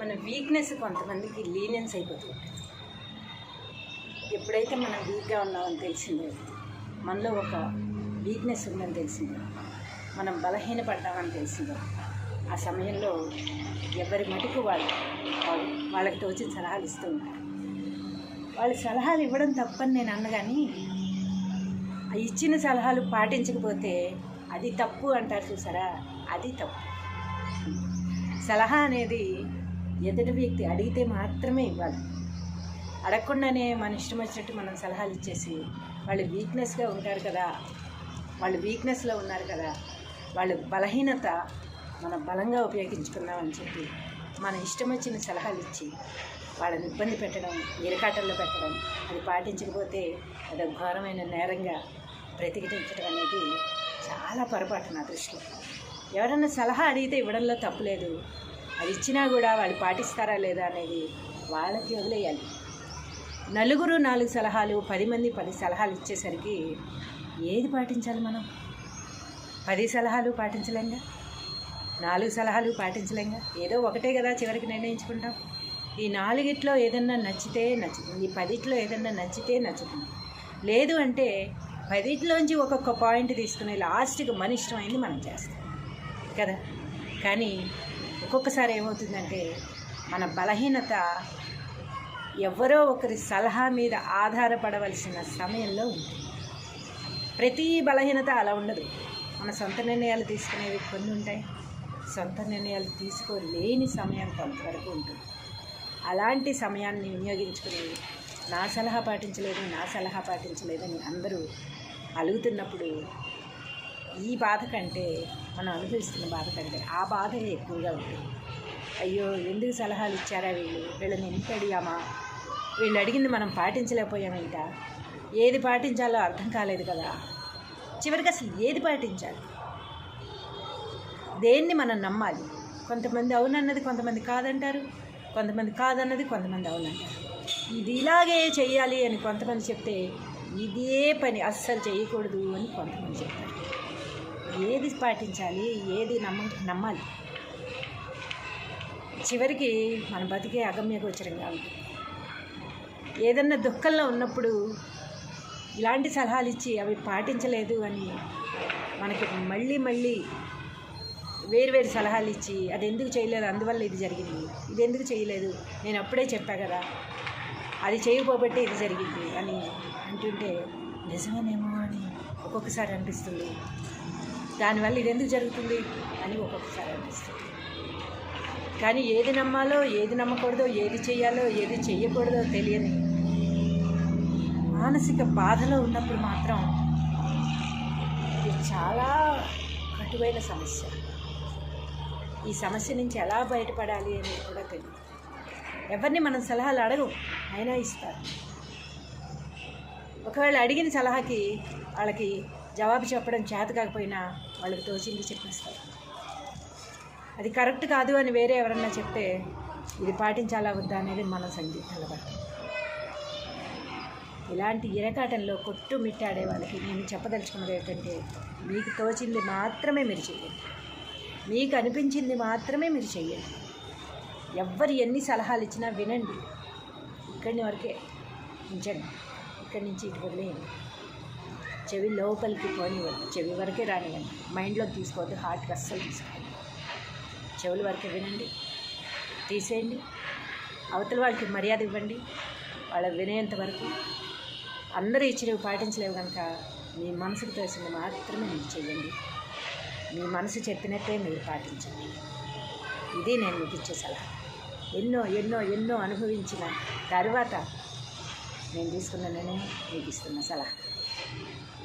మన వీక్నెస్ కొంతమందికి లీనియన్స్ అయిపోతూ ఉంటుంది ఎప్పుడైతే మనం వీక్గా ఉన్నామని తెలిసిందో మనలో ఒక వీక్నెస్ ఉందని తెలిసిందో మనం బలహీనపడ్డామని తెలిసిందో ఆ సమయంలో ఎవరి మటుకు వాళ్ళు వాళ్ళు వాళ్ళకి తోచిన సలహాలు ఇస్తూ ఉంటారు. వాళ్ళు సలహాలు ఇవ్వడం తప్పని నేను అన్నగాని ఆ ఇచ్చిన సలహాలు పాటించకపోతే అది తప్పు అంటారు చూసారా? అది తప్పు. సలహా అనేది ఎదుటి వ్యక్తి అడిగితే మాత్రమే ఇవ్వాలి. అడగకుండానే మన ఇష్టం వచ్చినట్టు మనం సలహాలు ఇచ్చేసి వాళ్ళు వీక్నెస్గా ఉంటారు కదా వాళ్ళు వీక్నెస్లో ఉన్నారు కదా వాళ్ళ బలహీనత మన బలంగా ఉపయోగించుకుందామని చెప్పి మన ఇష్టం వచ్చిన సలహాలు ఇచ్చి వాళ్ళని ఇబ్బంది పెట్టడం ఇరకాటల్లో పెట్టడం అది పాటించకపోతే అది ఘోరమైన నేరంగా ప్రతిఘటించడం అనేది చాలా పొరపాటు నా దృష్టిలో. ఎవరైనా సలహా అడిగితే ఇవ్వడంలో తప్పులేదు అది ఇచ్చినా కూడా వాళ్ళు పాటిస్తారా లేదా అనేది వాళ్ళకి వదిలేయాలి. నలుగురు నాలుగు సలహాలు పది మంది పది సలహాలు ఇచ్చేసరికి ఏది పాటించాలి మనం? పది సలహాలు పాటించలేంగా? నాలుగు సలహాలు పాటించలేంగా? ఏదో ఒకటే కదా చివరికి నిర్ణయించుకుంటాం. ఈ నాలుగిట్లో ఏదన్నా నచ్చితే నచ్చుతుంది ఈ పదిట్లో ఏదన్నా నచ్చితే నచ్చుతుంది. లేదు అంటే పదిట్లోంచి ఒక్కొక్క పాయింట్ తీసుకుని లాస్ట్కి మన ఇష్టమైంది మనం చేస్తాం. కదా? కానీ ఒక్కొక్కసారి ఏమవుతుందంటే మన బలహీనత ఎవరో ఒకరి సలహా మీద ఆధారపడవలసిన సమయంలో ఉంటుంది. ప్రతి బలహీనత అలా ఉండదు. మన సొంత నిర్ణయాలు తీసుకునేవి కొన్ని ఉంటాయి. సొంత నిర్ణయాలు తీసుకోలేని సమయం కొంతవరకు ఉంటుంది. అలాంటి సమయాన్ని వినియోగించుకుని నా సలహా పాటించలేదు నా సలహా పాటించలేదని అందరూ అలుగుతున్నప్పుడు ఈ బాధ కంటే మనం అనుభవిస్తున్న బాధ కంటే ఆ బాధే ఎక్కువగా ఉంటుంది. అయ్యో ఎందుకు సలహాలు ఇచ్చారా వీళ్ళు? వీళ్ళని ఎంత అడిగామా? వీళ్ళు అడిగింది మనం పాటించలేకపోయామేంట. ఏది పాటించాలో అర్థం కాలేదు కదా. చివరికి అసలు ఏది పాటించాలి? దేన్ని మనం నమ్మాలి? కొంతమంది అవునన్నది కొంతమంది కాదంటారు. కొంతమంది కాదన్నది కొంతమంది అవునంటారు. ఇది ఇలాగే చేయాలి అని కొంతమంది చెప్తే ఇదే పని అస్సలు చేయకూడదు అని కొంతమంది చెప్తారు. ఏది పాటించాలి ఏది నమ్మ నమ్మాలి? చివరికి మన బతికే అగమ్యగోచరంగా ఉంటుంది ఏదన్నా దుఃఖంలో ఉన్నప్పుడు ఇలాంటి సలహాలు ఇచ్చి అవి పాటించలేదు అని మనకి మళ్ళీ మళ్ళీ వేరు వేరు సలహాలు ఇచ్చి అది ఎందుకు చేయలేదు అందువల్ల ఇది జరిగింది ఇది ఎందుకు చేయలేదు నేను అప్పుడే చెప్పా కదా అది చేయకపోబట్టి ఇది జరిగింది అని అంటుంటే నిజమేనేమో అని ఒక్కొక్కసారి అనిపిస్తుంది. దానివల్ల ఇది ఎందుకు జరుగుతుంది అని ఒక్కొక్కసారి అనిపిస్తుంది. కానీ ఏది నమ్మాలో ఏది నమ్మకూడదో ఏది చేయాలో ఏది చేయకూడదో తెలియని మానసిక బాధలో ఉన్నప్పుడు మాత్రం ఇది చాలా కటువైన సమస్య. ఈ సమస్య నుంచి ఎలా బయటపడాలి అనేది కూడా తెలియదు. ఎవరిని మనం సలహాలు అడగం అయినా ఇస్తారు. ఒకవేళ అడిగిన సలహాకి వాళ్ళకి జవాబు చెప్పడం చేత కాకపోయినా వాళ్ళకి తోచింది చెప్పేస్తారు. అది కరెక్ట్ కాదు అని వేరే ఎవరన్నా చెప్తే ఇది పాటించాలా వద్దా అనేది మన సందిగ్ధాల ఇలాంటి ఇరకాటంలో కొట్టు మిట్టాడే వాళ్ళకి నేను చెప్పదలుచుకున్నది ఏంటంటే మీకు తోచింది మాత్రమే మీరు చేయండి మీకు అనిపించింది మాత్రమే మీరు చెయ్యండి. ఎవ్వరు ఎన్ని సలహాలు ఇచ్చినా వినండి. ఇక్కడి వరకే ఉంచండి. ఇక్కడి నుంచి ఇటు వదిలేయండి. చెవి లోపలికి పోనివ్వండి. చెవి వరకే రానివ్వండి. మైండ్లోకి తీసుకోవద్దు. హార్ట్కి అస్సలు తీసుకోవద్దు. చెవుల వరకే వినండి. తీసేయండి. అవతల వాళ్ళకి మర్యాద ఇవ్వండి. వాళ్ళ వినేంత వరకు అందరూ ఇచ్చినవి పాటించలేవు కనుక మీ మనసుకు తెలిసింది మాత్రమే మీరు చేయండి మీ మనసు చెప్పినట్టే మీరు పాటించండి. ఇది నేను మీకు ఇచ్చే సలహా. ఎన్నో ఎన్నో ఎన్నో అనుభవించిన తర్వాత నేను తీసుకున్న నిర్ణయం మీకు ఇస్తున్న సలహా.